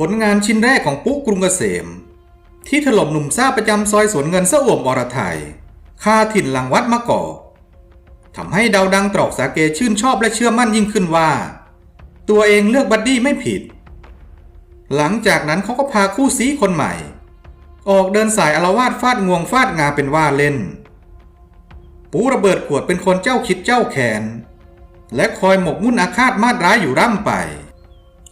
ผลงานชิ้นแรกของปุ๊กรุงเกษม ที่ถล่มหนุ่มซ่าประจำซอยสวนเงินสะอวมอรไทยคาถิ่นหลังวัดมะกอกทำให้ดาวดังตรอกสาเกชื่นชอบและเชื่อมั่นยิ่งขึ้นว่า ตัวเองเลือกบัดดี้ไม่ผิด หลังจากนั้นเขาก็พาคู่ซีคนใหม่ ออกเดินสายอารวาสฟาดงวงฟาดงาเป็นว่าเล่น ปูระเบิดขวดเป็นคนเจ้าคิดเจ้าแขน และคอยหมกมุ่นอาฆาตมาดร้ายอยู่ร่ำไป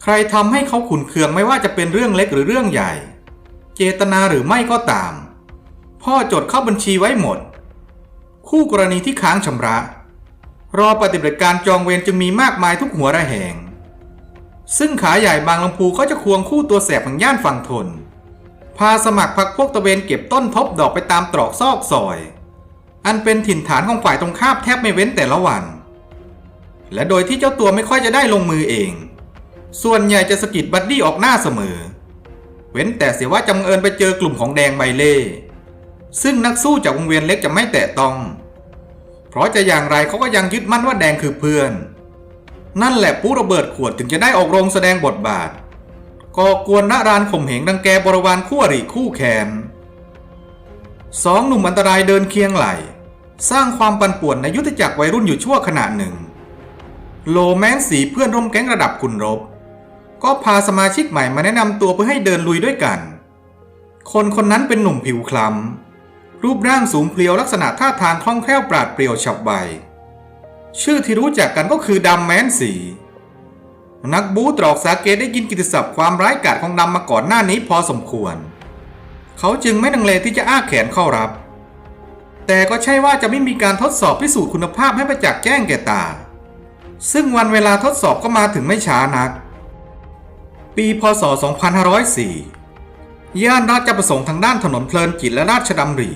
ใครทำให้เขาขุนเคืองไม่ว่าจะเป็นเรื่องเล็กหรือเรื่องใหญ่ เจตนาหรือไม่ก็ตาม พ่อจดเข้าบัญชีไว้หมด คู่กรณีที่ค้างชำระ รอปฏิบัติการจองเวรจึงมีมากมายทุกหัวระแหง ซึ่งขาใหญ่บางลำพูก็จะควงคู่ตัวแสบของย่านฝั่งทน พาสมัครพักพวกตะเวนเก็บต้นทบดอกไปตามตรอกซอกซอย อันเป็นถิ่นฐานของฝ่ายตรงข้ามแทบไม่เว้นแต่ละวัน และโดยที่เจ้าตัวไม่ค่อยจะได้ลงมือเอง ส่วนใหญ่จะสกิดบัดดี้ออกหน้าเสมอ เว้นแต่เสียว่าจำเอิญไปเจอกลุ่มของแดงใบเล่ซึ่งนักสู้จากวงเวียนเล็กจะไม่แตะต้อง เพราะจะอย่างไรเขาก็ยังยึดมั่นว่าแดงคือเพื่อน นั่นแหละปูระเบิดขวดถึงจะได้ออกโรงแสดงบทบาทก่อกวนนารานข่มเหงดังแกบริวารคู่อริคู่แคนสองหนุ่มอันตรายเดินเคียงไหล สร้างความปั่นป่วนในยุทธจักรวัยรุ่นอยู่ชั่วขณะหนึ่ง โลแมนสีเพื่อนร่วมแก๊งระดับคุณรบ ก็พาสมาชิกใหม่มาแนะนำตัวเพื่อให้เดินลุยด้วยกัน คนคนนั้นเป็นหนุ่มผิวคล้ำ รูปร่างสูงเพรียวลักษณะท่าทางคล่องแคล่วปราดเปรียวฉับไว ชื่อที่รู้จักกันก็คือดำแมนสี นักบูตรอกสาเกได้ยินกิตติศัพท์ความร้ายกาจของดำมาก่อนหน้านี้พอสมควร เขาจึงไม่ดังเลที่จะอ้าแขนเข้ารับ แต่ก็ใช่ว่าจะไม่มีการทดสอบพิสูจน์คุณภาพให้ประจักษ์แจ้งแก่ตา ซึ่งวันเวลาทดสอบก็มาถึงไม่ช้านัก ปี พศ 2504 ย่านราชประสงค์ทางด้านถนนเพลินจิตและราชดำริ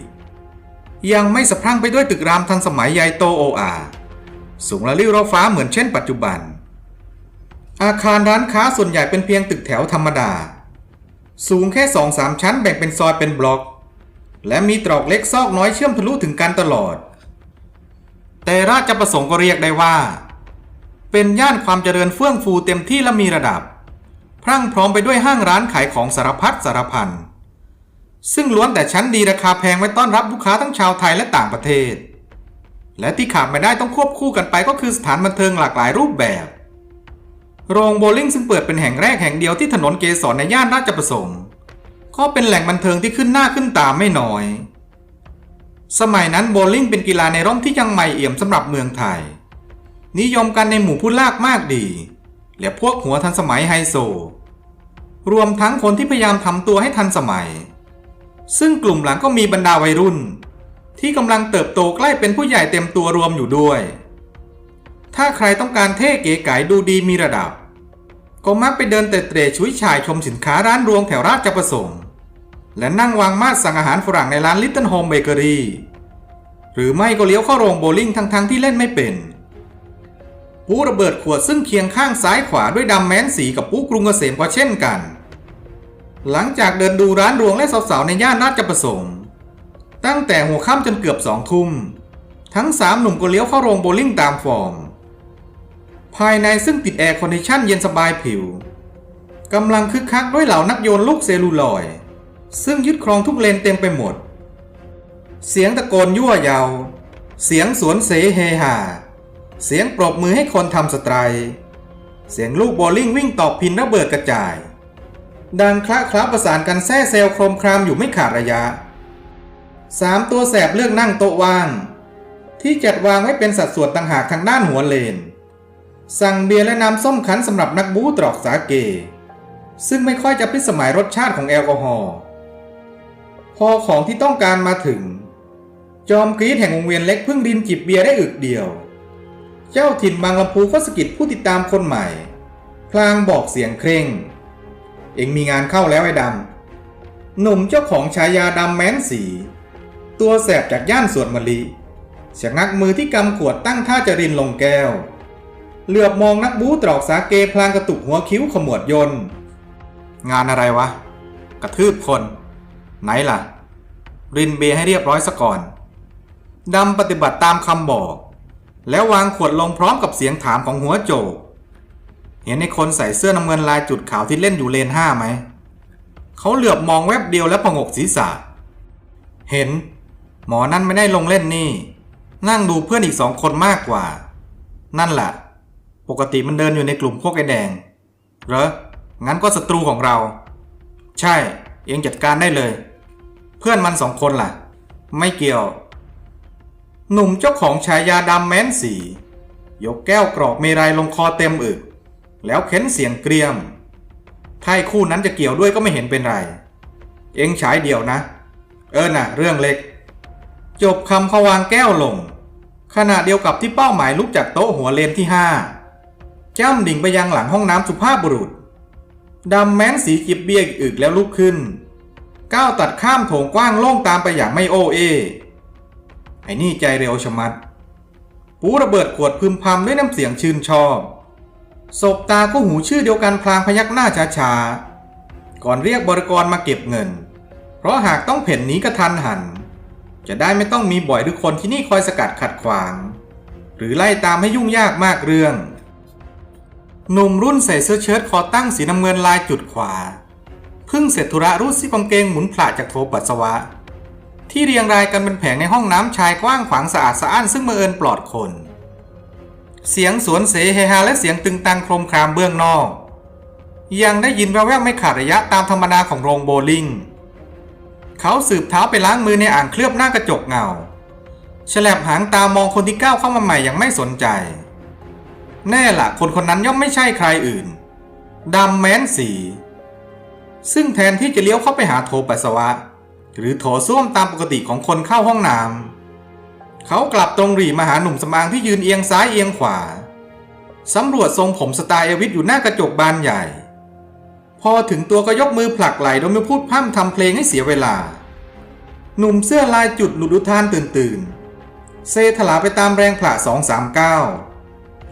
ยังไม่สะพรั่งไปด้วยตึกรามทันสมัยใหญ่โตโออาสูงระลิ้วรฟ้าเหมือนเช่นปัจจุบัน อาคารร้านค้าส่วนใหญ่เป็นเพียงตึกแถวธรรมดา สูงแค่สองสามชั้นแบ่งเป็นซอยเป็นบล็อก และมีตรอกเล็กซอกน้อยเชื่อมทะลุถึงกันตลอด แต่ราชประสงค์ก็เรียกได้ว่า เป็นย่านความเจริญเฟื่องฟูเต็มที่และมีระดับ พรั่งพร้อมไปด้วยห้างร้านขายของสารพัดสารพัน ซึ่งล้วนแต่ชั้นดีราคาแพงไว้ต้อนรับลูกค้าทั้งชาวไทยและต่างประเทศ และที่ขาดไม่ได้ต้องควบคู่กันไปก็คือสถานบันเทิงหลากหลายรูปแบบ โรงโบลิ่งซึ่งเปิดเป็นแห่งแรกแห่งเดียวที่ถนนเกสรในย่านราชประสงค์ก็เป็นแหล่งบันเทิงที่ขึ้นหน้าขึ้นตาไม่น้อย สมัยนั้นโบลิ่งเป็นกีฬาในร่มที่ยังใหม่เอี่ยมสำหรับเมืองไทย นิยมกันในหมู่ผู้ลากมากดี และพวกหัวทันสมัยไฮโซ รวมทั้งคนที่พยายามทำตัวให้ทันสมัย ซึ่งกลุ่มหลังก็มีบรรดาวัยรุ่น ที่กำลังเติบโตใกล้เป็นผู้ใหญ่เต็มตัวรวมอยู่ด้วย ถ้าใครต้องการเท่เก๋ไก๋ดูดีมีระดับ ก็มักไปเดินเตะเตร่ชุยชายชมสินค้าร้านรวงแถวราชประสงค์และนั่งวางมาดสั่งอาหารฝรั่งในร้านลิตเติ้ลโฮมเบเกอรี่หรือไม่ก็เลี้ยวเข้าโรงโบว์ลิ่งทั้งๆที่เล่นไม่เป็นปูระเบิดขวดซึ่งเคียงข้างซ้ายขวาด้วยดำแม้นสีกับปูกรุงเกษมก็เช่นกัน หลังจากเดินดูร้านรวงและสาวๆในย่านราชประสงค์ ตั้งแต่หัวค่ำจนเกือบสองทุ่ม ทั้งสามหนุ่มก็เลี้ยวเข้าโรงโบลิ่งตามฟอร์ม ภายในซึ่งติดแอร์คอนดิชันเย็นสบายผิวกำลังคึกคักด้วยเหล่านักโยนลูกเซลูลอย ซึ่งยึดครองทุกเลนเต็มไปหมด เสียงตะโกนยั่วยาวเสียงสวนเสเฮฮาเสียงปรบมือให้คนทำสไตร์เสียงลูกโบว์ลิ่งวิ่งตอบพินระเบิดกระจาย ดังคละคล้าประสานกันแท้เซลโครมครามอยู่ไม่ขาดระยะสามตัวแสบเลือกนั่งโต๊ะว่าง ที่จัดวางไว้เป็นสัดส่วนต่างหากทางด้านหัวเลน สั่งเบียร์และน้ำส้มขันสำหรับนักบู๊ตรอกสาเก ซึ่งไม่ค่อยจะพิสมัยรสชาติของแอลกอฮอล์พอของที่ต้องการมาถึง จอมกรีดแห่งวงเวียนเล็กพิ่งดินจิบเบียร์ได้อึกเดียว เจ้าถิ่นบางลำพูก็สะกิดผู้ติดตามคนใหม่ พลางบอกเสียงเคร่ง เองมีงานเข้าแล้วไอ้ดำ หนุ่มเจ้าของฉายาดำแม้นสี ตัวแสบจากย่านสวนมะลิชะงักมือที่กำขวดตั้งท่าจะรินลงแก้ว เหลือบมองนักบูตรอกสาเกพลางกระตุกหัวคิ้วขมวดยน งานอะไรวะ กระทืบคน ไหนล่ะ รินเบร์ให้เรียบร้อยซะก่อน ดำปฏิบัติตามคำบอก แล้ววางขวดลงพร้อมกับเสียงถามของหัวโจก เห็นในคนใส่เสื้อน้ำเงินลายจุดขาวที่เล่นอยู่เลนห้าไหม เขาเหลือบมองแวบเดียวแล้วผงกศีรษะ เห็น หมอนั่นไม่ได้ลงเล่นนี่ นั่งดูเพื่อนอีกสองคนมากกว่า นั่นแหละ ปกติมันเดินอยู่ในกลุ่มพวกไอ้แดง เหรอ งั้นก็ศัตรูของเรา ใช่ เองจัดการได้เลย เพื่อนมันสองคนล่ะ ไม่เกี่ยว หนุ่มเจ้าของฉายาดำแม้นสียกแก้วกรอกเมรัยลงคอเต็มอึก แล้วเค้นเสียงเกรียม ถ้าไอ้คู่นั้นจะเกี่ยวด้วยก็ไม่เห็นเป็นไร เองฉายเดียวนะ เออน่ะ เรื่องเล็ก จบคำเขาวางแก้วลง ขณะเดียวกับที่เป้าหมายลุกจากโต๊ะหัวเลนที่ห้าจ้ำดิ่งไปยังหลังห้องน้ำสุภาพบุรุษดำแม้นสีจิบเบียอึกแล้วลุกขึ้น ก้าวตัดข้ามโถงกว้างโล่งตามไปอย่างไม่โอเอ ไอ้นี่ใจเร็วชะมัด ปูระเบิดขวดพึมพำด้วยน้ำเสียงชื่นชอบ ศบตาก็หูชื่อเดียวกันพลางพยักหน้าช้าๆ ก่อนเรียกบริกรมาเก็บเงิน เพราะหากต้องเพ่นหนีกระทันหัน จะได้ไม่ต้องมีบ่อยหรือคนที่นี่คอยสกัดขัดขวาง หรือไล่ตามให้ยุ่งยากมากเรื่อง หนุ่มรุ่นใส่เสื้อเชิ้ตคอตั้งสีน้ำเงินลายจุดขวาเพิ่งเสร็จธุระรูดซิปกางเกงหมุนผละจากโถปัสสาวะ ที่เรียงรายกันเป็นแผงในห้องน้ำชายกว้างขวางสะอาดสะอ้านซึ่งบังเอิญปลอดคน เสียงสวนเสเฮฮาและเสียงตึงตังโครมครามเบื้องนอก ยังได้ยินแว่วๆไม่ขาดระยะตามธรรมดาของโรงโบลิ่งเขาสืบเท้าไปล้างมือในอ่างเคลือบหน้ากระจกเงาฉลับหางตามองคนที่ก้าวเข้ามาใหม่อย่างไม่สนใจ แน่ละคนคนนั้นย่อมไม่ใช่ใครอื่นดำแม้นสี ซึ่งแทนที่จะเลี้ยวเข้าไปหาโถปัสสาวะ หรือโถส้วมตามปกติของคนเข้าห้องน้ำ เขากลับตรงหรี่มาหาหนุ่มสมางที่ยืนเอียงซ้ายเอียงขวา สำรวจทรงผมสไตล์เอวิทอยู่หน้ากระจกบานใหญ่ พอถึงตัวก็ยกมือผลักไหลโดยไม่พูดพร่ำทำเพลงให้เสียเวลา หนุ่มเสื้อลายจุดหลุดอุทานตื่นตื่นๆเซถลาไปตามแรงผละสองสามเก้า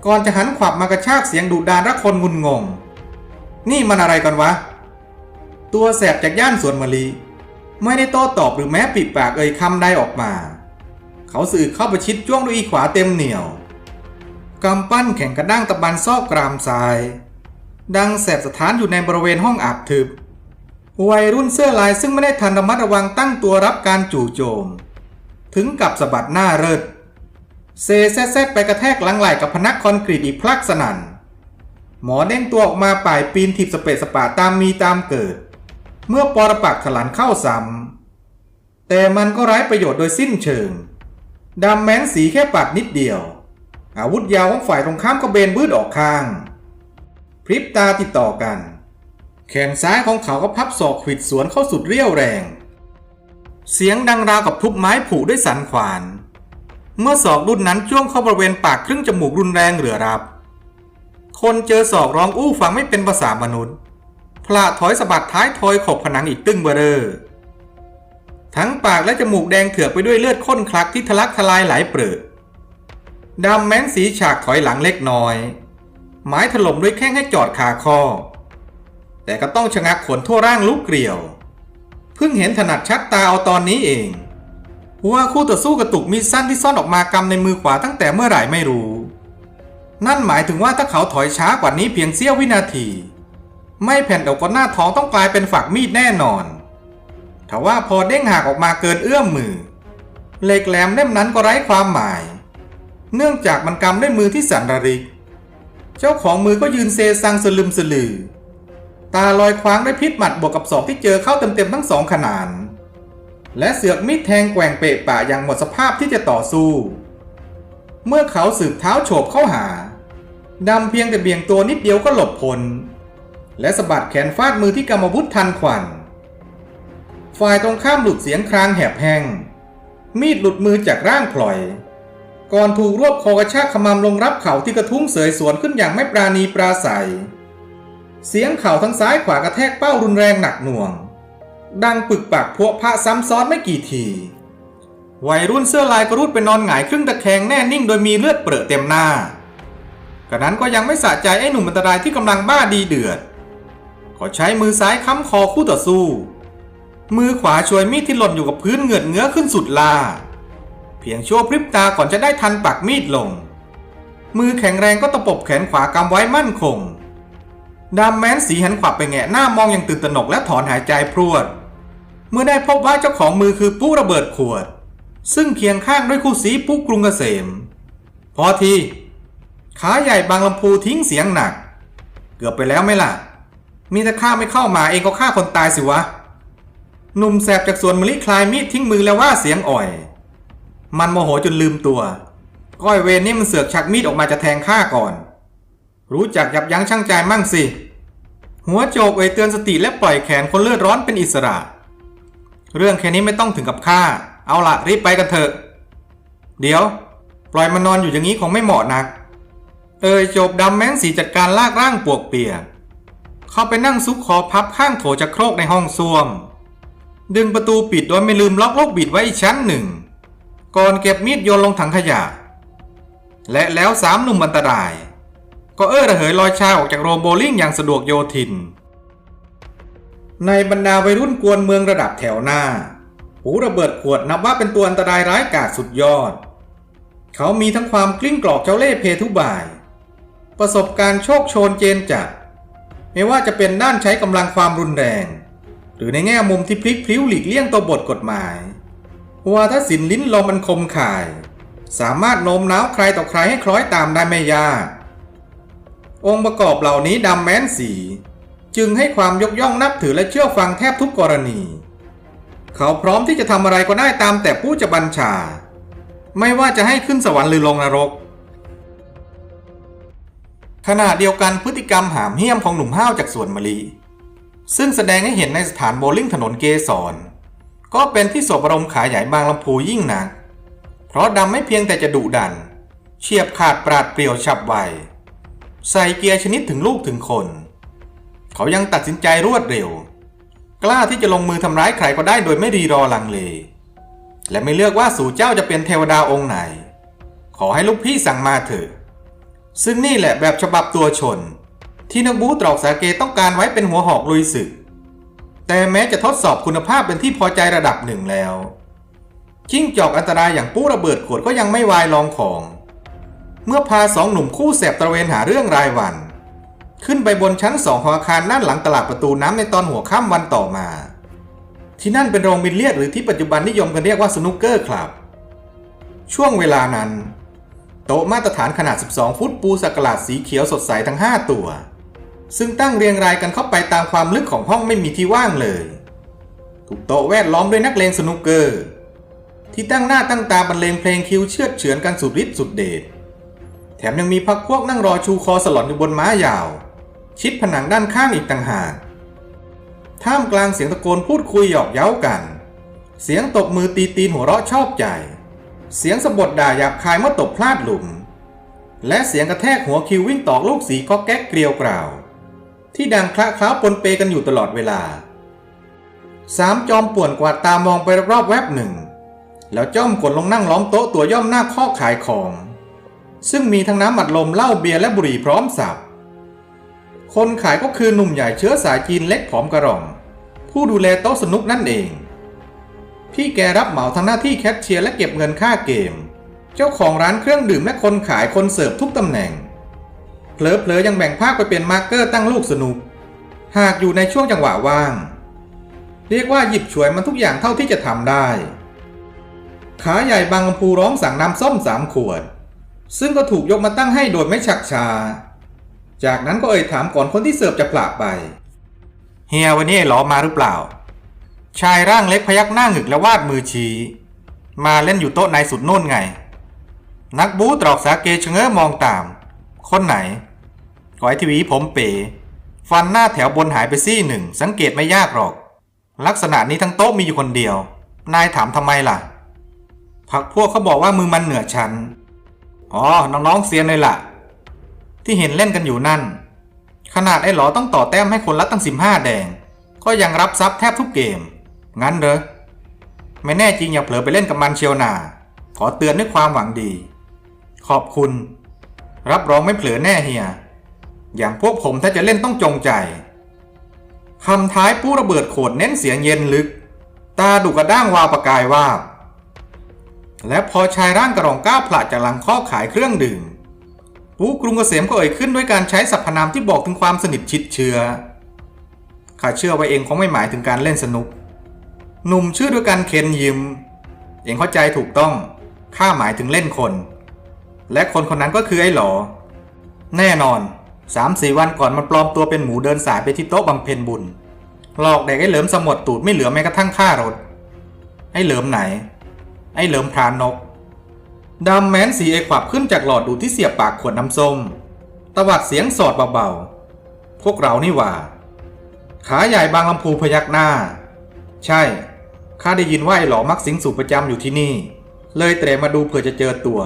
ก่อนจะหันขวับมากระชากเสียงดุดานรักคนงุนงง นี่มันอะไรกันวะ ตัวแสบจากย่านสวนมะลิไม่ได้โต้ตอบหรือแม้ปิดปากเอ่ยคำใดออกมา เขาสื่อเข้าประชิดจ้วงด้วยอีขวาเต็มเหนียวกำปั้นแข่งกระด้างตะบันซอกกรามซ้าย ดังแสบสถานอยู่ในบริเวณห้องอาบทึบ วัยรุ่นเสื้อลายซึ่งไม่ได้ทันระมัดระวังตั้งตัวรับการจู่โจม ถึงกับสะบัดหน้าเริดเซแซดไปกระแทกหลังไหล่กับพนักคอนกรีตอีกพลักสนัน่น หมอเด้งตัวออกมาป่ายปีนถีบสเปซสปาตามมีตามเกิด เมื่อปอรปักถลันเข้าซ้ำแต่มันก็ไร้ประโยชน์โดยสิ้นเชิง ดำแม้นสีแค่ปัดนิดเดียว อาวุธยาวของฝ่ายตรงข้ามก็เบนบืดออกข้าง พริบตาติดต่อกัน แขนซ้ายของเขาก็พับศอกขวิดสวนเข้าสุดเรี่ยวแรง เสียงดังราวกับทุบไม้ผูด้วยสันขวาน เมื่อศอกรุ่นนั้นจ้วงเข้าบริเวณปากครึ่งจมูกรุนแรงเหลือรับ คนเจอศอกร้องอู้ฟังไม่เป็นภาษามนุษย์พละถอยสะบัดท้ายทอยขบผนังอีกตึ้งเบอเรอ ทั้งปากและจมูกแดงเถือกไปด้วยเลือดข้นคลักที่ทะลักทลายไหลเปรอะดำแม้นสีฉากถอยหลังเล็กน้อยไม้ถล่มด้วยแข้งให้จอดคาคอ แต่ก็ต้องชะงักขนทั่วร่างลุกเกลียว เพิ่งเห็นถนัดชัดตาเอาตอนนี้เองว่าคู่ต่อสู้กระตุกมีดสั้นที่ซ่อนออกมากำในมือขวาตั้งแต่เมื่อไหร่ไม่รู้ นั่นหมายถึงว่าถ้าเขาถอยช้ากว่านี้เพียงเสี้ยววินาที ไม่แผ่นอกก็หน้าท้องต้องกลายเป็นฝักมีดแน่นอน ทว่าพอเด้งหักออกมาเกินเอื้อมมือ เหล็กแหลมเล่มนั้นก็ไร้ความหมาย เนื่องจากมันกำด้วยมือที่สั่นระริก เจ้าของมือก็ยืนเซซังสลึมสลือ ตาลอยคว้างด้วยพิษหมัดบวกกับศอกที่เจอเข้าเต็มๆทั้งสองขนาน และเสือกมีดแทงแกว่งเปะปะอย่างหมดสภาพที่จะต่อสู้ เมื่อเขาสืบเท้าโฉบเข้าหาดำเพียงแต่เบี่ยงตัวนิดเดียวก็หลบพ้นและสะบัดแขนฟาดมือที่กำมวุธทันขวัญ ฝ่ายตรงข้ามหลุดเสียงครางแหบแห้ง มีดหลุดมือจากร่างพลอย ก่อนถูกรวบคอกระชากขมำลงรับเข่าที่กระทุ้งเสยสวนขึ้นอย่างไม่ปราณีปราศัย เสียงเข่าทั้งซ้ายขวากระแทกเป้ารุนแรงหนักหน่วง ดังปึกปักพวกพระซ้ำซ้อนไม่กี่ทีวัยรุ่นเสื้อลายกระรูดไปนอนหงายครึ่งตะแคงแน่นิ่งโดยมีเลือดเปรอะเต็มหน้ากระนั้นก็ยังไม่สะใจไอ้หนุ่มอันตรายที่กำลังบ้าดีเดือดก็ใช้มือซ้ายค้ำคอคู่ต่อสู้ มือขวาช่วยมีดที่หล่นอยู่กับพื้นเหงือดเงื้อขึ้นสุดลา เพียงชั่วพริบตาก่อนจะได้ทันปักมีดลง มือแข็งแรงก็ตะปบแขนขวากำไว้มั่นคง ดามแมนสีหันขวับไปแงะหน้ามองอย่างตื่นตระหนกและถอนหายใจพรวด เมื่อได้พบว่าเจ้าของมือคือปุ๊ระเบิดขวด ซึ่งเคียงข้างด้วยคู่สีปุ๊กรุงเกษม พอทีขาใหญ่บางลำพูทิ้งเสียงหนัก เกือบไปแล้วไหมล่ะ มีแต่ข้าไม่เข้ามาเองก็ฆ่าคนตายสิวะ หนุ่มแสบจากสวนมะลิคลายมีดทิ้งมือแล้วว่าเสียงอ่อย มันโมโหจนลืมตัว ก้อยเวรนี่มันเสือกชักมีดออกมาจะแทงข้าก่อน รู้จักยับยั้งชั่งใจมั่งสิ หัวโจกเอ่ยเตือนสติและปล่อยแขนคนเลือดร้อนเป็นอิสระ เรื่องแค่นี้ไม่ต้องถึงกับฆ่าเอาละรีบไปกันเถอะ เดี๋ยว ปล่อยมันนอนอยู่อย่างนี้คงไม่เหมาะนัก เอ่ยโจบดำแม้นสีจัดการลากร่างปวกเปียก เข้าไปนั่งซุกคอพับข้างโถจะโครกในห้องส้วม ดึงประตูปิดโดยไม่ลืมล็อกลูกบิดไว้อีกชั้นหนึ่ง ก่อนเก็บมีดโยนลงถังขยะ และแล้วสามหนุ่มอันตราย ก็เอ้อระเหยลอยชาออกจากโรงโบลิ่งอย่างสะดวกโยทิน ในบรรดาวัยรุ่นกวนเมืองระดับแถวหน้า หูระเบิดขวดนับว่าเป็นตัวอันตรายร้ายกาจสุดยอด เขามีทั้งความกลิ้งกรอกเจ้าเล่ห์เพทุบาย ประสบการณ์โชคโชนเจนจัดไม่ว่าจะเป็นด้านใช้กำลังความรุนแรง หรือในแง่มุมที่พลิกพลิ้วหลีกเลี่ยงตัวบทกฎหมาย วาทศิลป์ลิ้นลมอันคมข่าย สามารถโน้มน้าวใครต่อใครให้คล้อยตามได้ไม่ยาก องค์ประกอบเหล่านี้ดำแม้นสี จึงให้ความยกย่องนับถือและเชื่อฟังแทบทุกกรณี เขาพร้อมที่จะทำอะไรก็ได้ตามแต่ผู้จะบัญชา ไม่ว่าจะให้ขึ้นสวรรค์หรือลงนรกขณะเดียวกันพฤติกรรมหามเหี้ยมของหนุ่มห้าวจากสวนมะลิ ซึ่งแสดงให้เห็นในสถานโบลิ่งถนนเกสรก็เป็นที่สบรมขายใหญ่บางลำพูยิ่งหนัก เพราะดำไม่เพียงแต่จะดุดัน เฉียบขาดปราดเปรียวฉับไว ใส่เกียร์ชนิดถึงลูกถึงคน เขายังตัดสินใจรวดเร็ว กล้าที่จะลงมือทำร้ายใครก็ได้โดยไม่รีรอลังเล และไม่เลือกว่าสู่เจ้าจะเป็นเทวดาองค์ไหน ขอให้ลูกพี่สั่งมาเถอะ ซึ่งนี่แหละแบบฉบับตัวชน ที่นักบูตรอกสาเกต้องการไว้เป็นหัวหอกลุยศึก แต่แม้จะทดสอบคุณภาพเป็นที่พอใจระดับหนึ่งแล้วจิ้งจอกอันตรายอย่างปู้ระเบิดขวดก็ยังไม่วายลองของ เมื่อพาสองหนุ่มคู่แสบตระเวนหาเรื่องรายวัน ขึ้นไปบนชั้นสองของอาคารด้านหลังตลาดประตูน้ำในตอนหัวค่ำวันต่อมา ที่นั่นเป็นโรงบิลเลียดหรือที่ปัจจุบันนิยมกันเรียกว่าสนุกเกอร์คลับ ช่วงเวลานั้น โต๊ะมาตรฐานขนาด 12 ฟุตปูสักหลาดสีเขียวสดใสทั้ง 5 ตัว ซึ่งตั้งเรียงรายกันเข้าไปตามความลึกของห้องไม่มีที่ว่างเลย ถูกโต๊ะแวดล้อมด้วยนักเลงสนุกเกอร์ ที่ตั้งหน้าตั้งตาบรรเลงเพลงคิวเชือดเฉือนกันสุดฤทธิ์สุดเดช แถมยังมีพักพวกนั่งรอชูคอสลอนอยู่บนม้ายาว ชิดผนังด้านข้างอีกต่างหาก ท่ามกลางเสียงตะโกนพูดคุยหยอกเย้ากัน เสียงตบมือตีตีนหัวเราะชอบใจ เสียงสะบดด่าหยาบคายเมื่อตบพลาดหลุม และเสียงกระแทกหัวคิววิ่งตอกลูกสีก็แก๊กเกลียวกราว ที่ดังคละคล้าปนเปกันอยู่ตลอดเวลาสามจอมป่วนกวาดตามองไปรอบๆแวบหนึ่ง แล้วจ้อมกดลงนั่งล้อมโต๊ะตัวย่อมหน้าข้อขายของ ซึ่งมีทั้งน้ำอัดลมเหล้าเบียร์และบุหรี่พร้อมสับคนขายก็คือหนุ่มใหญ่เชื้อสายจีนเล็กผอมกระร่อง ผู้ดูแลโต๊ะสนุกนั่นเอง พี่แกรับเหมาทั้งหน้าที่แคชเชียร์และเก็บเงินค่าเกม เจ้าของร้านเครื่องดื่มและคนขายคนเสิร์ฟทุกตำแหน่ง เผลอๆยังแบ่งภาคไปเป็นมาร์กเกอร์ตั้งลูกสนุก หากอยู่ในช่วงจังหวะว่าง เรียกว่าหยิบฉวยมันทุกอย่างเท่าที่จะทำได้ ขาใหญ่บางลำพูร้องสั่งน้ำส้มสามขวด ซึ่งก็ถูกยกมาตั้งให้โดยไม่ฉักชา จากนั้นก็เอ่ยถามก่อนคนที่เสิร์ฟจะปลาไป เฮียวันนี้หลอมาหรือเปล่า ชายร่างเล็กพยักหน้าหงึกและวาดมือชี้ มาเล่นอยู่โต๊ะในสุดโน่นไง นักบูตรอกสาเกชะเง้อมองตาม คนไหน ขอไอทีวีผมเป๋ ฟันหน้าแถวบนหายไปซี่หนึ่ง สังเกตไม่ยากหรอก ลักษณะนี้ทั้งโต๊ะมีอยู่คนเดียว นายถามทำไมล่ะ พักพวกเขาบอกว่ามือมันเหนือชั้นอ๋อ น้องๆเซียนเลยล่ะ ที่เห็นเล่นกันอยู่นั่น ขนาดไอ้หลอต้องต่อแต้มให้คนละตั้งสิบห้าแดง ก็ยังรับซับแทบทุกเกม งั้นเหรอ ไม่แน่จริงอย่าเผลอไปเล่นกับมันเชียวนา ขอเตือนด้วยความหวังดี ขอบคุณ รับรองไม่เผลอแน่เฮีย อย่างพวกผมถ้าจะเล่นต้องจงใจคำท้ายผู้ระเบิดโขดเน้นเสียงเย็นลึก ตาดุกระด้างวาวประกายวาบ และพอชายร่างกระรองก้าวผละจากหลังข้อขายเครื่องดื่มปูกรุงเกษมก็เอ่ยขึ้นด้วยการใช้สรรพนามที่บอกถึงความสนิทชิดเชื้อข้าเชื่อว่าเองคงไม่หมายถึงการเล่นสนุก หนุ่มชื่อด้วยการเคนยิม เองเข้าใจถูกต้อง ข้าหมายถึงเล่นคน และคนคนนั้นก็คือไอ้หลอ แน่นอน สามสี่วันก่อนมันปลอมตัวเป็นหมูเดินสายไปที่โต๊ะบำเพ็ญบุญ หลอกเด็กไอ้เหลิมสมดตูดไม่เหลือแม้กระทั่งค่ารถ ไอ้เหลิมไหน ไอ้เหลิมพรานนกดำแม้นสีเอขวับขึ้นจากหลอดดูดที่เสียบปากขวดน้ำส้ม ตวัดเสียงสอดเบาๆ พวกเรานี่หว่า ขาใหญ่บางลำพูพยักหน้า ใช่ ข้าได้ยินว่าไอ้หลอมักสิงสู่ประจำอยู่ที่นี่ เลยเตะมาดูเผื่อจะเจอตัว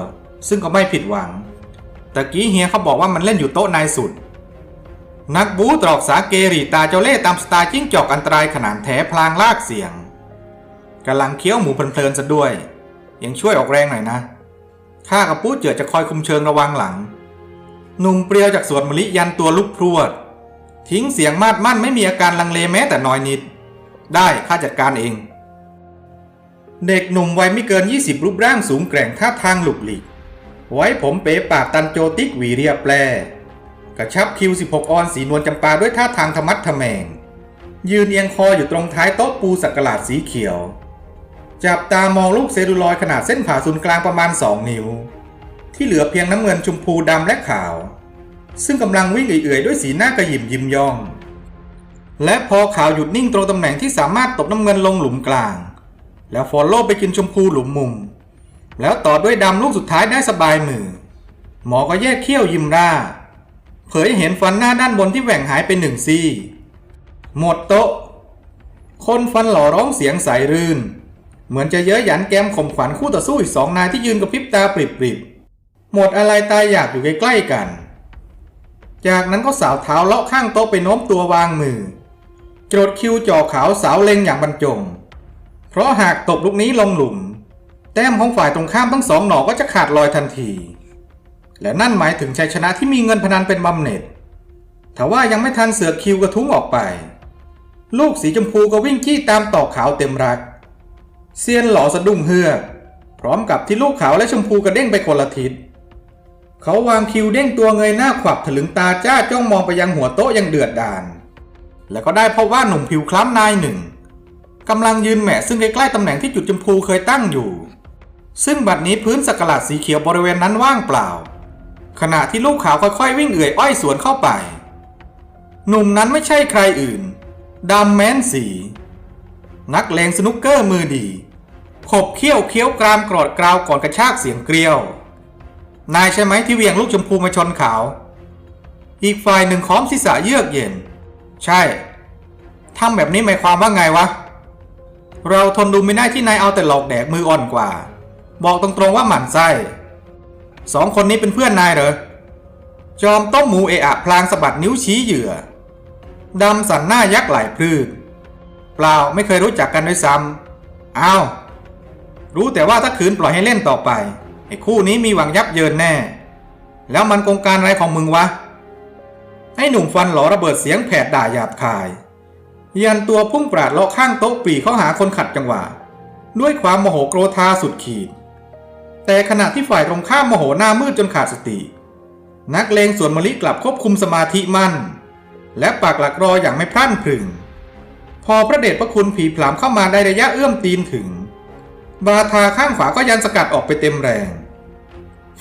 ซึ่งก็ไม่ผิดหวัง ตะกี้เฮียเขาบอกว่ามันเล่นอยู่โต๊ะนายสุด นักบูตรอกสาเกรีตาเจ้าเล่ตามสไตล์จิ้งจอกอันตรายขนาดแท้พลางลากเสียงกำลังเคี้ยวหมูเพลินๆซะด้วย ยังช่วยออกแรงหน่อยนะ ข้ากับปู้เจือจะคอยคุมเชิงระวังหลัง หนุ่มเปรียวจากสวนมลิยันตัวลุกพรวด ทิ้งเสียงมาดมั่นไม่มีอาการลังเลแม้แต่น้อยนิด ได้ข้าจัดการเอง เด็กหนุ่มวัยไม่เกิน 20 รูปร่างสูงแกร่งท่าทางหลุกหลีก ไว้ผมเป๋ปากตันโจติกหวีเรียแปรกระชับคิว 16 ออนสีนวลจำปาด้วยท่าทางธรรมัดทะแมง ยืนเอียงคออยู่ตรงท้ายโต๊ะปูสักหลาดสีเขียว จับตามองลูกเซลลูลอยขนาดเส้นผ่าศูนย์กลางประมาณ 2 นิ้ว ที่เหลือเพียงน้ำเงินชมพูดำและขาว ซึ่งกำลังวิ่งเอื่อยๆด้วยสีหน้ากระยิมยิ้มย่อง และพอขาวหยุดนิ่งตรงตำแหน่งที่สามารถตบน้ำเงินลงหลุมกลาง แล้วฟอลโล่ไปกินชมพูหลุมมุม แล้วต่อด้วยดำลูกสุดท้ายได้สบายมือ หมอก็แยกเขี้ยวยิ้มร่า เผยเห็นฟันหน้าด้านบนที่แหว่งหายไปหนึ่งซี่ หมดโต๊ะ คนฟันหล่อร้องเสียงใสรื่น เหมือนจะเย้ยหยันแกมข่มขวัญคู่ต่อสู้อีกสองนายที่ยืนกับพริบตาปริบๆ หมดอะไรตายอยากอยู่ใกล้ๆกัน จากนั้นก็สาวเท้าเลาะข้างโต๊ะไปโน้มตัววางมือจดคิวจ่อขาวสาวเล็งอย่างบรรจง เพราะหากตบลูกนี้ลงหลุม แต้มของฝ่ายตรงข้ามทั้งสองหนอก็จะขาดลอยทันที และนั่นหมายถึงชัยชนะที่มีเงินพนันเป็นบำเหน็จทว่ายังไม่ทันเสือคิวกระทุ้งออกไป ลูกสีชมพูก็วิ่งจี้ตามต่อขาวเต็มรัก เซียนหล่อสะดุ้งเฮือก พร้อมกับที่ลูกขาวและชมพูกระเด้งไปคนละทิศเขาวางคิวเด้งตัวเงยหน้าขวับถลึงตาจ้าจ้องมองไปยังหัวโต๊ะยังเดือดดาลแล้วก็ได้พบว่าหนุ่มผิวคล้ำนายหนึ่งกำลังยืนแหมะซึ่งใกล้ๆตำแหน่งที่จุดชมพูเคยตั้งอยู่ ซึ่งบัดนี้พื้นสักหลาดสีเขียวบริเวณนั้นว่างเปล่า ขณะที่ลูกขาวค่อยๆวิ่งเอื่อยอ้อยสวนเข้าไป หนุ่มนั้นไม่ใช่ใครอื่นดำแมนสี นักเลงสนุกเกอร์มือดี ขบเขี้ยวเคี้ยวกรามกรอดกราวก่อนกระชากเสียงเกลียว นายใช่ไหมที่เวียงลูกชมพูมาชนขาว อีกฝ่ายหนึ่งค้อมศีรษะเยือกเย็น ใช่ทำแบบนี้หมายความว่าไงวะ เราทนดูไม่ได้ที่นายเอาแต่หลอกแดกมืออ่อนกว่า บอกตรงๆว่าหมั่นไส้สองคนนี้เป็นเพื่อนนายเหรอ จอมต้มหมูเอะอะพลางสะบัดนิ้วชี้เหยื่อ ดำสันหน้ายักไหลพรืดเปล่าไม่เคยรู้จักกันด้วยซ้ำอ้าวรู้แต่ว่าถ้าขืนปล่อยให้เล่นต่อไปไอ้คู่นี้มีหวังยับเยินแน่ แล้วมันกงการอะไรของมึงวะให้หนุ่มฟันหลอระเบิดเสียงแผดด่าหยาบคาย ยันตัวพุ่งปราดเลาะข้างโต๊ะปรีเข้าหาคนขัดจังหวะ ด้วยความโมโหโกรธาสุดขีด แต่ขณะที่ฝ่ายตรงข้ามโมโหหน้ามืดจนขาดสติ นักเลงสวนมะลิกลับควบคุมสมาธิมั่น และปากหลักรออย่างไม่พลั่นพรึง พอพระเดชพระคุณผีผลามเข้ามาได้ระยะเอื้อมตีนถึง บาทาข้างขวาก็ยันสกัดออกไปเต็มแรง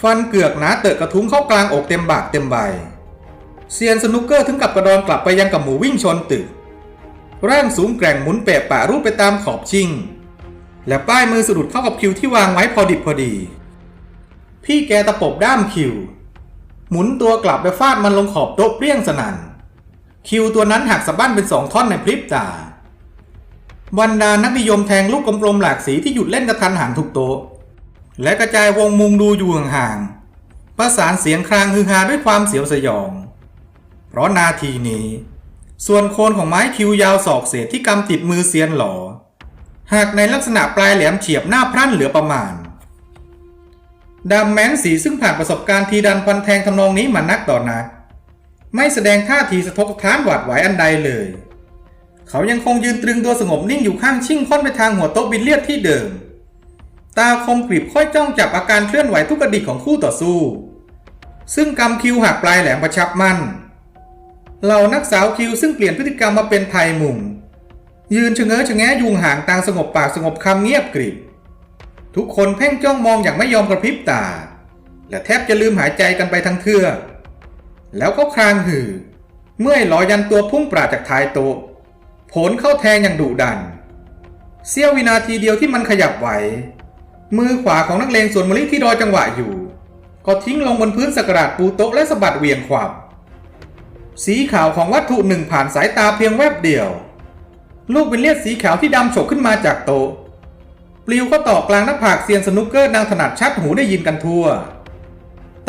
ฟันเกือกหนาเตอะกระทุ้งเข้ากลางอกเต็มบากเต็มใบเซียนสนุกเกอร์ถึงกับกระดอนกลับไปยังกับหมูวิ่งชนตึก ร่างสูงแกร่งหมุนเปะปะรูปไปตามขอบชิง และป้ายมือสะดุดเข้ากับคิวที่วางไว้พอดิบพอดี พี่แกตะปบด้ามคิว หมุนตัวกลับไปฟาดมันลงขอบโต๊ะเปรี้ยงสนัน่น คิวตัวนั้นหักสะบั้นเป็นสองท่อนในพริบตาบรรดานักนิยมแทงลูกกลมๆหลากสีที่หยุดเล่นกระทันหันทุกโต๊ะ และกระจายวงมุงดูอยู่ห่างๆประสานเสียงครางฮือฮาด้วยความเสียวสยอง เพราะนาทีนี้ ส่วนโคนของไม้คิวยาวศอกเศษที่กำติดมือเซียนหลอหากในลักษณะปลายแหลมเฉียบหน้าพรั่นเหลือประมาณ ดำแม้นสีซึ่งผ่านประสบการณ์ทีดันฟันแทงทำนองนี้มานักต่อนัก ไม่แสดงท่าทีสะทกสะท้านหวาดไหวอันใดเลย เขายังคงยืนตรึงตัวสงบนิ่งอยู่ข้างชิ่งค่อนไปทางหัวโต๊ะบิลเลียดที่เดิม ตาคมกริบค่อยจ้องจับอาการเคลื่อนไหวทุกกระดิกของคู่ต่อสู้ ซึ่งกำคิวหักปลายแหลมประชับมั่นเหล่านักสาวคิวซึ่งเปลี่ยนพฤติกรรมมาเป็นไทยมุงยืนชะเง้อชะแงะยุงห่างต่างสงบปากสงบคำเงียบกริบ ทุกคนเพ่งจ้องมองอย่างไม่ยอมกระพริบตา และแทบจะลืมหายใจกันไปทั้งเทือกแล้วก็ครางหือ เมื่อไอ้ลอยยันตัวพุ่งปราดจากท้ายโต๊ะผลเข้าแทงอย่างดุดัน เสี้ยววินาทีเดียวที่มันขยับไหว มือขวาของนักเลงส่วนมลิที่รอจังหวะอยู่ ก็ทิ้งลงบนพื้นสกการปูโต๊ะและสะบัดเวียงขวับสีขาวของวัตถุหนึ่งผ่านสายตาเพียงแวบเดียว ลูกเป็นเลือดสีขาวที่ดำโฉกขึ้นมาจากโต๊ะ ปลิวก็ต่อกลางหน้าผากเซียนสนุกเกอร์นางถนัดชัดหูได้ยินกันทั่ว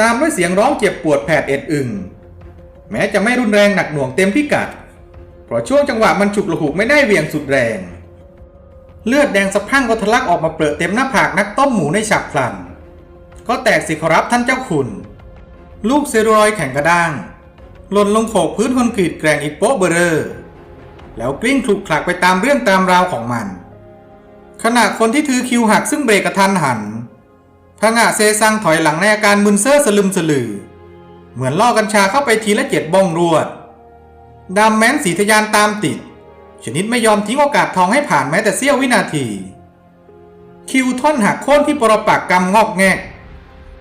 ตามด้วยเสียงร้องเจ็บปวดแผดเอ็ดอึงแม้จะไม่รุนแรงหนักหน่วงเต็มพิกัด เพราะช่วงจังหวะมันฉุกละหุกไม่ได้เวียงสุดแรง เลือดแดงสะพั่งก็ทะลักออกมาเปรอะเต็มหน้าผากนักต้มหมูในฉับพลัน ก็แตกสิขอรับท่านเจ้าคุณ ลูกเซรูรอยแข็งกระด้างหล่นลงโขกพื้นคอนกรีตแกร่งอีกโป๊ะเบอเรอร์แล้วกลิ้งคลุกคลักไปตามเรื่องตามราวของมัน ขณะคนที่ถือคิวหักซึ่งเบรกกระทันหันพงะเซซังถอยหลังในอาการมึนเซ่อสลึมสลือ เหมือนล่อกัญชาเข้าไปทีละเจ็ดบ้องรวดดำแมนสีทะยานตามติด ชนิดไม่ยอมทิ้งโอกาสทองให้ผ่านแม้แต่เสี้ยววินาที คิวท่อนหักโค่นที่ปรปักกำงอกแงก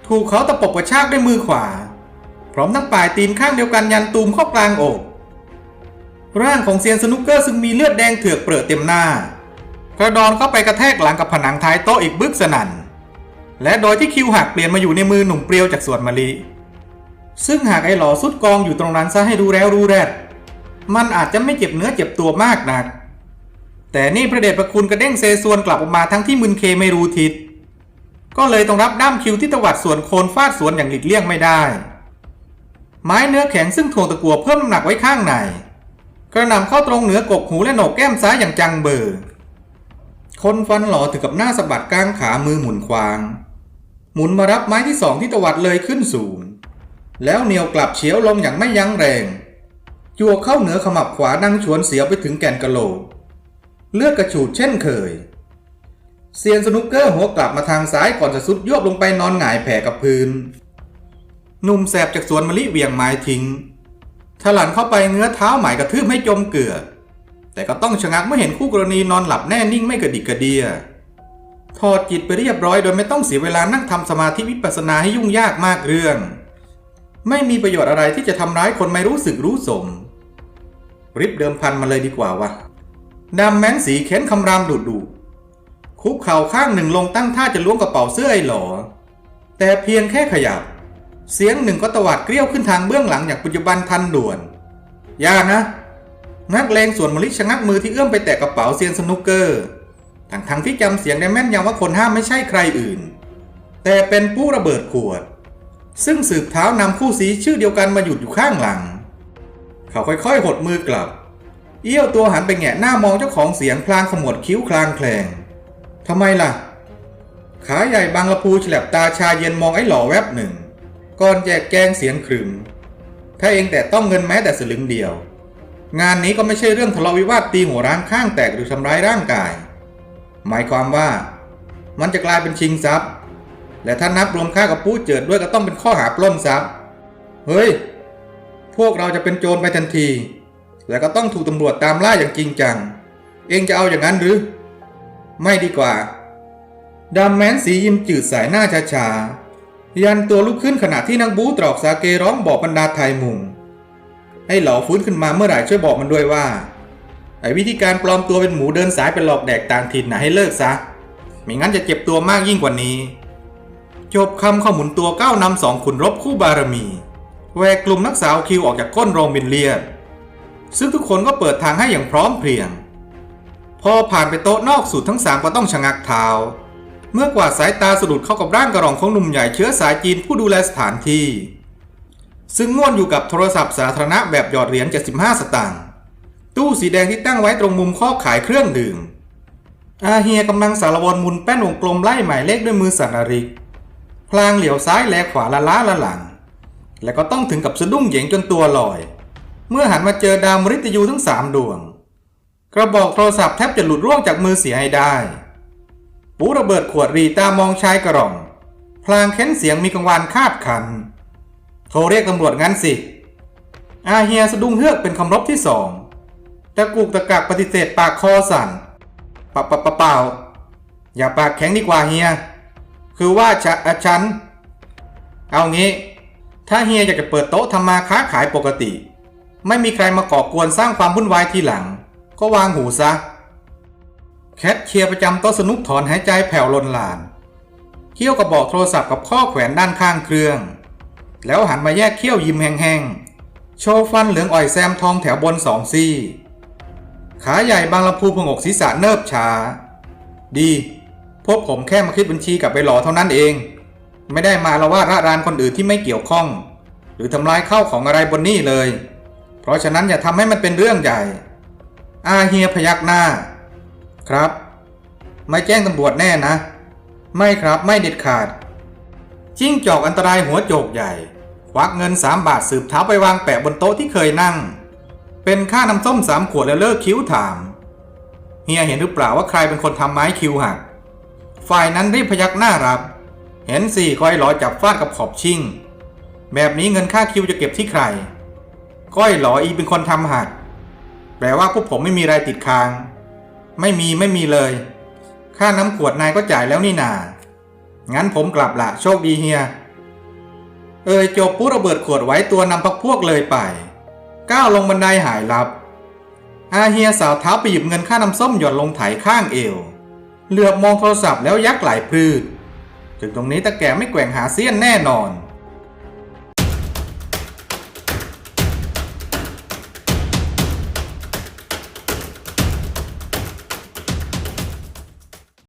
ถูกเขาตะปบกระชากด้วยมือขวา พร้อมทั้งปลายตีนข้างเดียวกันยันตูมเข้ากลางอก ร่างของเซียนสนุกเกอร์ซึ่งมีเลือดแดงเถือกเปรอะเต็มหน้า กระดอนเข้าไปกระแทกหลังกับผนังท้ายโต๊ะอีกบึกสนั่น และโดยที่คิวหักเปลี่ยนมาอยู่ในมือหนุ่มเปรียวจากสวนมะลิ ซึ่งหากไอ้หล่อสุดกองอยู่ตรงนั้นซะให้ดูแล้วรู้แรด มันอาจจะไม่เจ็บเนื้อเจ็บตัวมากนัก แต่นี่พระเดชพระคุณกระเด้งเซซวนกลับออกมาทั้งที่มึนเคไม่รู้ทิศ ก็เลยต้องรับด้ามคิวที่ตวัดส่วนโคนฟาดสวนอย่างหลีกเลี่ยงไม่ได้ ไม้เนื้อแข็งซึ่งถ่วงตะกัวเพิ่มน้ำหนักไว้ข้างในกระนำเข้าตรงเหนือกกหูและโหนกแก้มซ้ายอย่างจังเบอร์ คนฟันหล่อถึงกับหน้าสะบัดกลางขามือหมุนควาง หมุนมารับไม้ที่สองที่ตวัดเลยขึ้นสูง แล้วเหนียวกลับเฉียวลงอย่างไม่ยั้งแรงจั่วเข้าเหนือขมับขวานั่งชวนเสียวไปถึงแก่นกะโหลก เลือดกระฉูดเช่นเคย เซียนสนุกเกอร์หัวกลับมาทางซ้ายก่อนจะสุดยวบลงไปนอนหงายแผ่กับพื้นหนุ่มแสบจากสวนมะลิเวียงไม้ทิ้งถลันเข้าไปเงื้อเท้าหมายกระทืบให้จมเกลือ แต่ก็ต้องชะงักเมื่อเห็นคู่กรณีนอนหลับแน่นิ่งไม่กระดิกกระเดียถอดจิตไปเรียบร้อยโดยไม่ต้องเสียเวลานั่งทำสมาธิวิปัสสนาให้ยุ่งยากมากเรื่อง ไม่มีประโยชน์อะไรที่จะทำร้ายคนไม่รู้สึกรู้สม ริบเดิมพันมาเลยดีกว่าวะดำแม้นสีเข็นคำรามดุดุคุกเข่าข้างหนึ่งลงตั้งท่าจะล้วงกระเป๋าเสื้อไอ้หลอ แต่เพียงแค่ขยับ เสียงหนึ่งก็ตวัดเกลี้ยวขึ้นทางเบื้องหลังอย่างปัจจุบันทันด่วน อย่านะ นักเลงส่วนมลิชะงักมือที่เอื้อมไปแตะกระเป๋าเซียนสนุกเกอร์ทั้งทั้งๆที่จำเสียงได้แม่นยำว่าคนห้ามไม่ใช่ใครอื่น แต่เป็นผู้ระเบิดขวด ซึ่งสืบเท้านำคู่สีชื่อเดียวกันมาหยุดอยู่ข้างหลัง เขาค่อยๆ หดมือกลับ เอี้ยวตัวหันไปแงะหน้ามองเจ้าของเสียงพลางขมวดคิ้วคลางแคลงทำไมล่ะ ขาใหญ่บางละพูฉลับตาชาเย็นมองไอ้หล่อแวบหนึ่ง ก่อนแจกแจงเสียงขรึม ถ้าเองแต่ต้องเงินแม้แต่สลึงเดียว งานนี้ก็ไม่ใช่เรื่องทะเลาะวิวาทตีหัวร้านข้างแตกหรือทำร้ายร่างกาย หมายความว่า มันจะกลายเป็นชิงทรัพย์ และถ้านับรวมค่ากับปู้เจิดด้วยก็ต้องเป็นข้อหาปล้นทรัพย์ เฮ้ย พวกเราจะเป็นโจรไปทันที แล้วก็ต้องถูกตำรวจตามล่าอย่างจริงจัง เองจะเอาอย่างนั้นหรือ ไม่ดีกว่าดำแมนสียิ้มจืดสายหน้าช้าๆยันตัวลุกขึ้นขณะที่นางบูตรอกสาเกร้องบอกบรรดาไทยมุง ให้หล่อฟื้นขึ้นมาเมื่อไหร่ช่วยบอกมันด้วยว่า ไอ้วิธีการปลอมตัวเป็นหมูเดินสายไปหลอกแดกต่างถิ่นนะให้เลิกซะ ไม่งั้นจะเจ็บตัวมากยิ่งกว่านี้ จบคำข้าหมุนตัวก้าวนำสองขุนรบคู่บารมีแหวกกลุ่มนักสาวคิวออกจากก้นโรงบินเลียดซึ่งทุกคนก็เปิดทางให้อย่างพร้อมเพรียง พอผ่านไปโต๊ะนอกสุดทั้งสามก็ต้องชะงักเท้า เมื่อกวาดสายตาสะดุดเข้ากับร่างกระรองของหนุ่มใหญ่เชื้อสายจีนผู้ดูแลสถานที่ ซึ่งง่วนอยู่กับโทรศัพท์สาธารณะแบบหยอดเหรียญ 75 สตางค์ ตู้สีแดงที่ตั้งไว้ตรงมุมข้อขายเครื่องดื่ม อาเฮียกำลังสารวนมุนแป้นวงกลมไล่หมายเลขด้วยมือสันอริก พลางเหลียวซ้ายแลขวาละล้าละหลัง และก็ต้องถึงกับสะดุ้งเหยงจนตัวลอย เมื่อหันมาเจอดาวมฤตยูทั้งสามดวง กระบอกโทรศัพท์แทบจะหลุดร่วงจากมือเสียให้ได้ ปูระเบิดขวดรีตามองชายกระรอง พลางเค้นเสียงมีกังวานคาบขัน โทรเรียกตำรวจงั้นสิ อาเฮียสะดุ้งเฮือกเป็นคำรบที่สองตะกุกตะกักปฏิเสธปากคอสั่นปะปะปะเปล่า อย่าปากแข็งดีกว่าเฮีย คือว่าจะฉัน เอางี้ ถ้าเฮียอยากจะเปิดโต๊ะทำมาค้าขายปกติ ไม่มีใครมาก่อกวนสร้างความวุ่นวายทีหลัง ก็วางหูซะ แคทเชียร์ประจำโต๊ะสนุกถอนหายใจแผ่วลนลานเขี้ยวกระบอกโทรศัพท์กับข้อแขวนด้านข้างเครื่อง แล้วหันมาแยกเขี้ยวยิ้มแห้งๆ โชว์ฟันเหลืองอ่อยแซมทองแถวบนสองซี่ ขาใหญ่บางลำพูพงกศีรษะเนิบช้า ดี พวกผมแค่มาคิดบัญชีกับไปหลอเท่านั้นเอง ไม่ได้มาละว่าระรานคนอื่นที่ไม่เกี่ยวข้อง หรือทำลายข้าวของอะไรบนนี่เลย เพราะฉะนั้นอย่าทำให้มันเป็นเรื่องใหญ่ อาเฮียพยักหน้า ครับ ไม่แจ้งตำรวจแน่นะ ไม่ครับไม่เด็ดขาด จิ้งจอกอันตรายหัวโจกใหญ่ ควักเงินสามบาทสืบเท้าไปวางแปะบนโต๊ะที่เคยนั่ง เป็นค่าน้ำส้มสามขวดแล้วเลิกคิ้วถามเฮียเห็นหรือเปล่าว่าใครเป็นคนทำไม้คิ้วหัก ฝ่ายนั้นรีบพยักหน้ารับ เห็นสี่ก้อยหลอจับฟาดกับขอบชิงแบบนี้เงินค่าคิวจะเก็บที่ใคร ก้อยหลออีเป็นคนทำหัก แปลว่าพวกผมไม่มีรายติดค้าง ไม่มีไม่มีเลย ค่าน้ำขวดนายก็จ่ายแล้วนี่นา งั้นผมกลับละโชคดีเฮีย เอ่ยจบปุ๊ระเบิดขวดไว้ตัวนำพักพวกเลยไป ก้าวลงบันไดหายลับ อาเฮียสาวเท้าไปหยิบเงินค่าน้ำส้มหย่อนลงไถข้างเอว เหลือบมองโทรศัพท์แล้วยักไหลพืชถึงตรงนี้ตะแก่ไม่แกว่งหาเสี้ยนแน่นอน